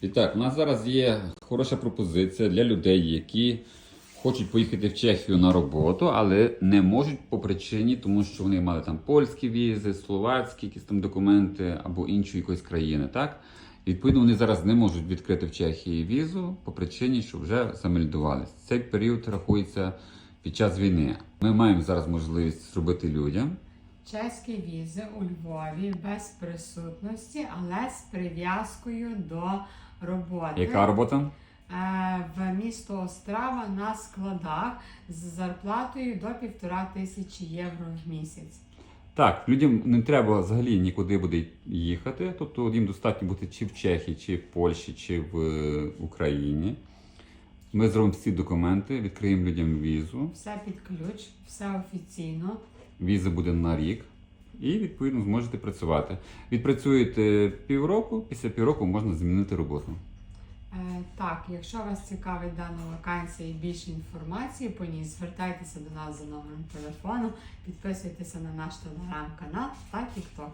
І так, у нас зараз є хороша пропозиція для людей, які хочуть поїхати в Чехію на роботу, але не можуть по причині, тому що вони мали там польські візи, словацькі якісь там документи або іншої якоїсь країни. Так? Відповідно, вони зараз не можуть відкрити в Чехії візу по причині, що вже замельдувалися. Цей період рахується під час війни. Ми маємо зараз можливість зробити людям. Чеські візи у Львові без присутності, але з прив'язкою до роботи. Яка робота? Е, в місто Острава на складах з зарплатою до півтора тисячі євро в місяць. Так, людям не треба взагалі нікуди буде їхати. Тобто їм достатньо бути чи в Чехії, чи в Польщі, чи в е, Україні. Ми зробимо всі документи, відкриємо людям візу. Все під ключ, все офіційно. Віза буде на рік. І відповідно зможете працювати. Відпрацюєте півроку, після півроку можна змінити роботу. Е, так, якщо вас цікавить дана вакансія і більше інформації по ній, звертайтеся до нас за номером телефону, підписуйтеся на наш телеграм-канал та TikTok.